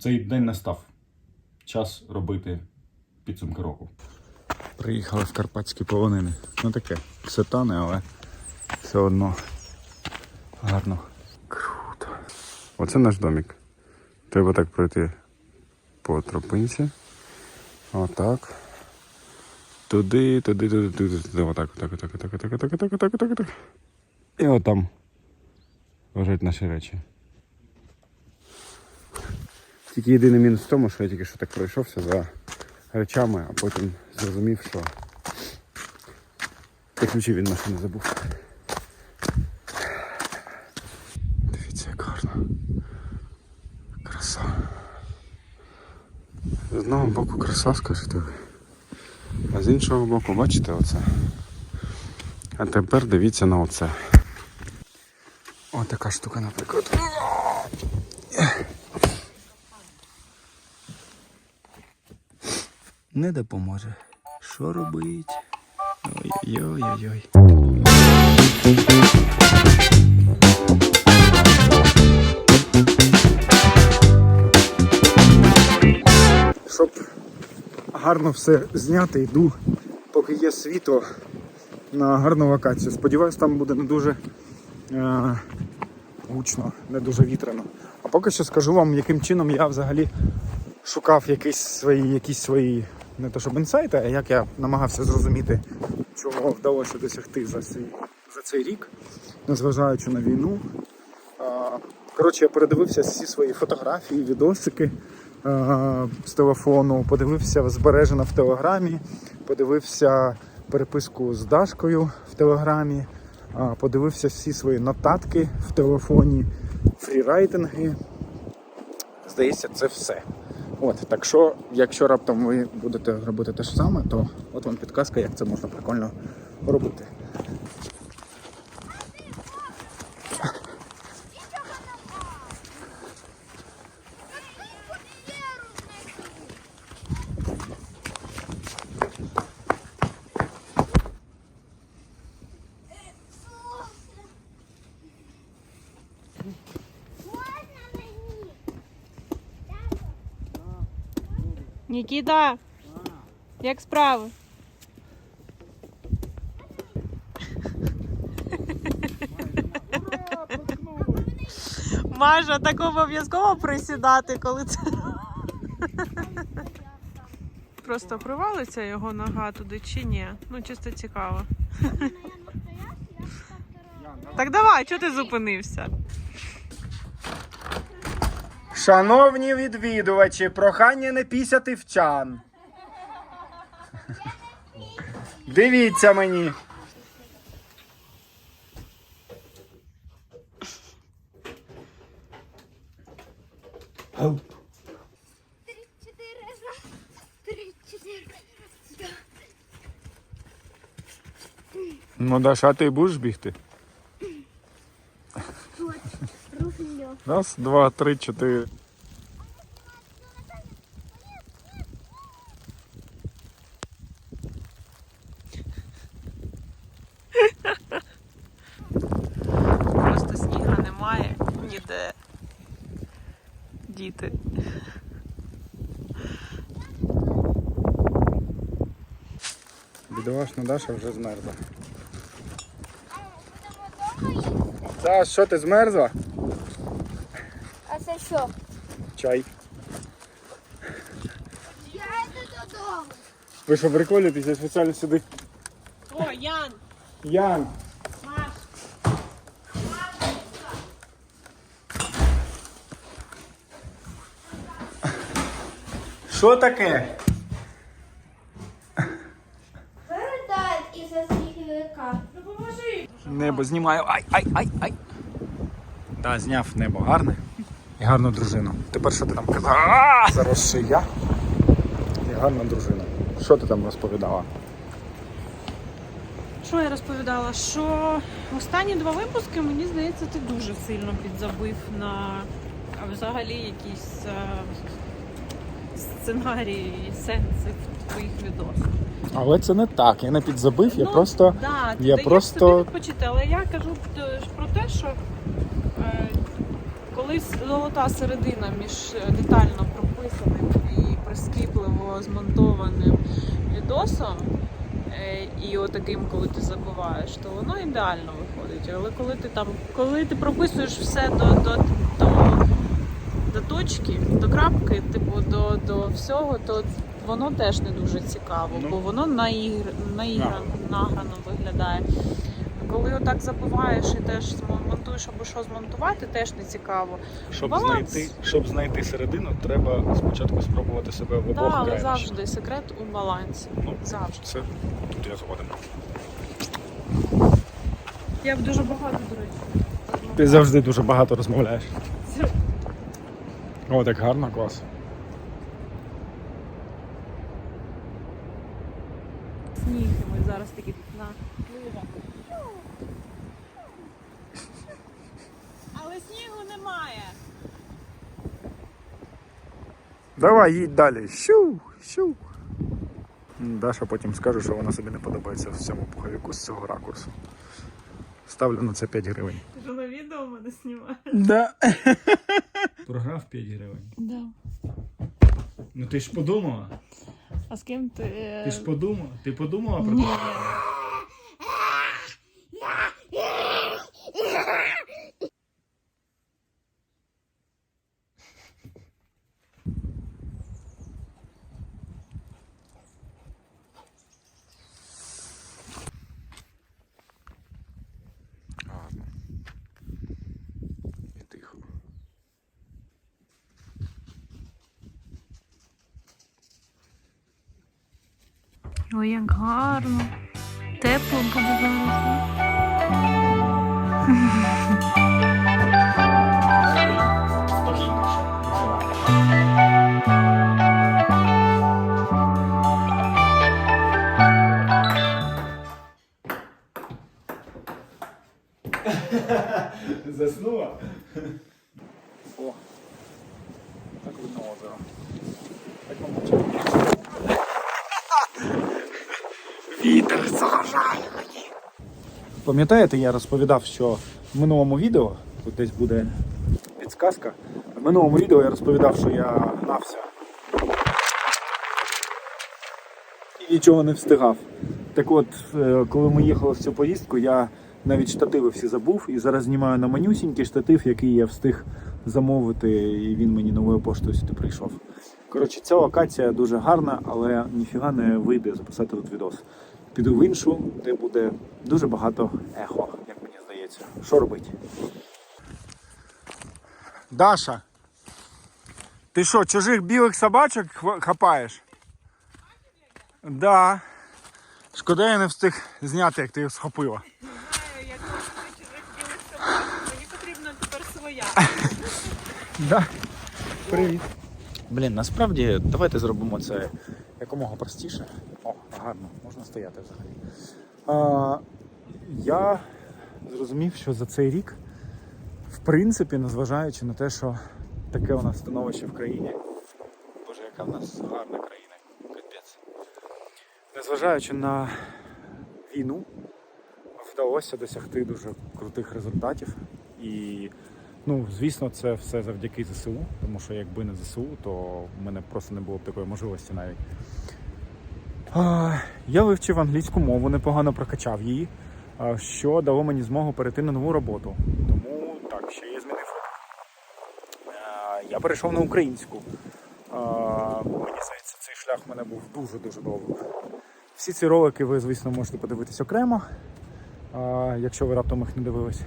Цей день настав. Час робити підсумки року. Приїхали в карпатські полонини. Ну таке, все тане, але все одно гарно. Круто. Оце наш домик. Треба так пройти по тропинці. Отак. Туди, туди, туди, туди, туди. Отак, отак, отак, отак, отак, отак, отак, отак, отак, отак. І отам лежать наші речі. Тільки єдиний мінус в тому, що я тільки що так пройшовся за речами, а потім зрозумів, що я ключі від машини забув. Дивіться, як гарно. Краса. З одного боку краса, скажете ви. А з іншого боку, бачите оце. А тепер дивіться на оце. Ось така штука, наприклад. Не допоможе. Що робить? Ой-ой-ой-ой. Щоб гарно все зняти, йду, поки є світло на гарну локацію. Сподіваюсь, там буде не дуже е, гучно, не дуже вітряно. А поки що скажу вам, яким чином я взагалі шукав якісь свої, якісь свої не то щоб інсайти, а як я намагався зрозуміти, чого вдалося досягти за цей, за цей рік, незважаючи на війну. Коротше, я передивився всі свої фотографії, відосики з телефону, подивився збережено в телеграмі, подивився переписку з Дашкою в телеграмі, подивився всі свої нотатки в телефоні, фрірайтинги. Здається, це все. От, так що, якщо раптом ви будете робити те ж саме, то от вам підказка, як це можна прикольно робити. Нікіта, як справи? Маша, так обов'язково присідати, коли це. Просто привалиться його нога туди чи ні? Ну, чисто цікаво. Так давай, чого ти зупинився? Шановні відвідувачі, прохання не пісяти в. Дивіться мені. Три-четыре раз. Три-четыре раз. Ну, Даша, ти будеш бігти? Раз, два, три, чотири. Просто сніга немає ніде. Діти. Бідолашна Даша вже змерзла. Та що ти змерзла? Що? Чай. Я йду додому. Ви що приколюєтесь, я спеціально сюди. О, Ян! Ян! Маш! Що таке? Передай із засвітлювика. Небо знімаю. Ай, ай, ай, ай. Та, зняв небо гарне. І гарну дружину. Тепер що ти там казала? Заросший я. І гарна дружина. Що ти там розповідала? Що я розповідала? Що останні два випуски, мені здається, ти дуже сильно підзабив на а взагалі якісь е, сценарії, сенси в твоїх відосах. Але це не так. Я не підзабив, я Ну, просто. да, ти я даєш просто- собі відпочити, але я кажу про те, що е, золота середина між е, детально записаним і прискіпливо змонтованим відосом, е, і отаким, коли ти забуваєш, то воно ідеально виходить. Але коли ти там, коли ти прописуєш все до, до, до, до точки, до крапки, типу до, до всього, то воно теж не дуже цікаво, Ну. бо воно наігр, наіграно, награно виглядає. Коли отак забуваєш і теж монтуєш або що змонтувати, теж не цікаво. Щоб Баланс. знайти, щоб знайти середину, треба спочатку спробувати себе в Так, обох але крайнощах. завжди секрет у балансі. Ну, Завжди. Це тут я згоден. Я б дуже багато, до речі. Ти завжди дуже багато розмовляєш. О, так гарно, клас. Сніг, ми зараз такі на. Але снігу немає. Давай, їдь далі. Щу, щу. Даша потім скаже, що вона собі не подобається в цьому пуховіку з цього ракурсу. Ставлю на це 5 гривень. Ти ж на відео мене знімаєш? Да. Програв 5 гривень. Да. Ну ти ж подумала. А з ким ти. е, Ти ж подумала. Ти подумала про Ні. це? Гарно. І тихо. Ой, як гарно. Тепло буде зараз. Заснула? О, так видно озеро. Так мабуть. Мені. Пам'ятаєте, я розповідав, що в минулому відео, тут десь буде підсказка, в минулому відео я розповідав, що я гнався і нічого не встигав. Так от, е, коли ми їхали в цю поїздку, я навіть штативи всі забув і зараз знімаю на манюсінький штатив, який я встиг замовити, і він мені новою поштою сюди прийшов. Коротше, ця локація дуже гарна, але ніфіга не вийде записати тут відос. Піду в іншу, де буде дуже багато ехо, як мені здається. Що робити? Даша, ти що, чужих білих собачок хапаєш? Да. Шкода, я не встиг зняти, як ти їх схопила. Я Мені потрібна тепер своя. Да. Привіт. Блін, насправді давайте зробимо це якомога простіше. Гарно, можна стояти взагалі. А, я зрозумів, що за цей рік, в принципі, незважаючи на те, що таке у нас становище в країні. Боже, яка в нас гарна країна. Капець. Незважаючи на війну, вдалося досягти дуже крутих результатів. І Ну, звісно, це все завдяки ЗСУ, тому що якби не ЗСУ, то в мене просто не було б такої можливості навіть. Я вивчив англійську мову, непогано прокачав її, що дало мені змогу перейти на нову роботу. Тому так, ще я змінив. Я перейшов на українську. Мені здається, цей шлях в мене був дуже-дуже довгий. Всі ці ролики ви, звісно, можете подивитись окремо, якщо ви раптом їх не дивились.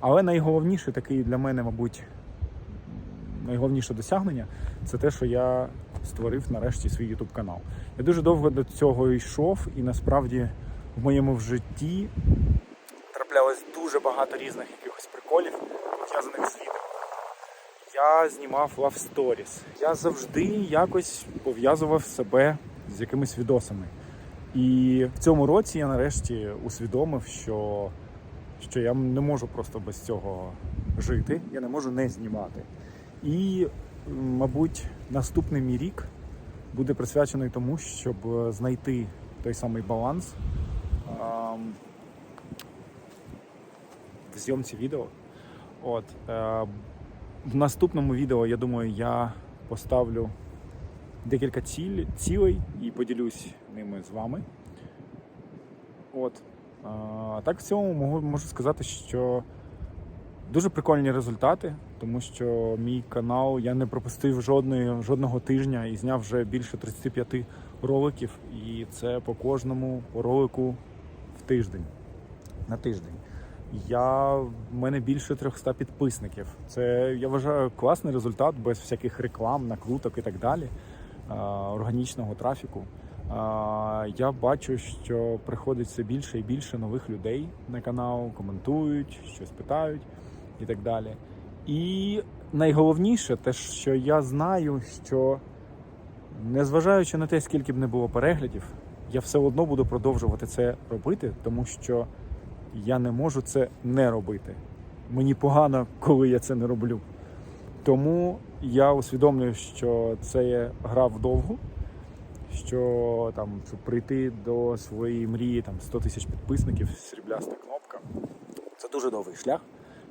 Але найголовніше такий для мене, мабуть, найголовніше досягнення це те, що я створив нарешті свій YouTube канал. Я дуже довго до цього йшов, і насправді в моєму в житті траплялось дуже багато різних якихось приколів, пов'язаних з відео. Я знімав Stories. Я завжди якось пов'язував себе з якимись відосами. І в цьому році я нарешті усвідомив, що що я не можу просто без цього жити, я не можу не знімати. І, мабуть, наступний мій рік буде присвячений тому, щоб е, знайти той самий баланс в зйомці відео. От, е, в наступному відео, я думаю, я поставлю декілька цілей і поділюсь ними з вами. От. Так в можу, можу сказати, що дуже прикольні результати, тому що мій канал я не пропустив жодної, жодного тижня і зняв вже більше 35 роликів. І це по кожному ролику в тиждень. На тиждень. Я, в мене більше 300 підписників. Це я вважаю класний результат без всяких реклам, накруток і так далі, органічного трафіку. Я бачу, що приходить все більше і більше нових людей на канал, коментують, щось питають і так далі. І найголовніше, те, що я знаю, що незважаючи на те, скільки б не було переглядів, я все одно буду продовжувати це робити, тому що я не можу це не робити. Мені погано, коли я це не роблю. Тому я усвідомлюю, що це є гра вдовгу, що там, прийти до своєї мрії там, 100 тисяч підписників, срібляста кнопка. Це дуже довгий шлях.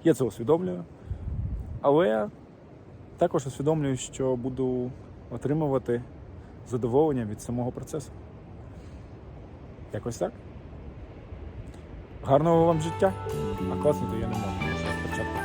Я це усвідомлюю. Але також усвідомлюю, що буду отримувати задоволення від самого процесу. Якось так. Гарного вам життя. А класно, то я не можу. Спочатку.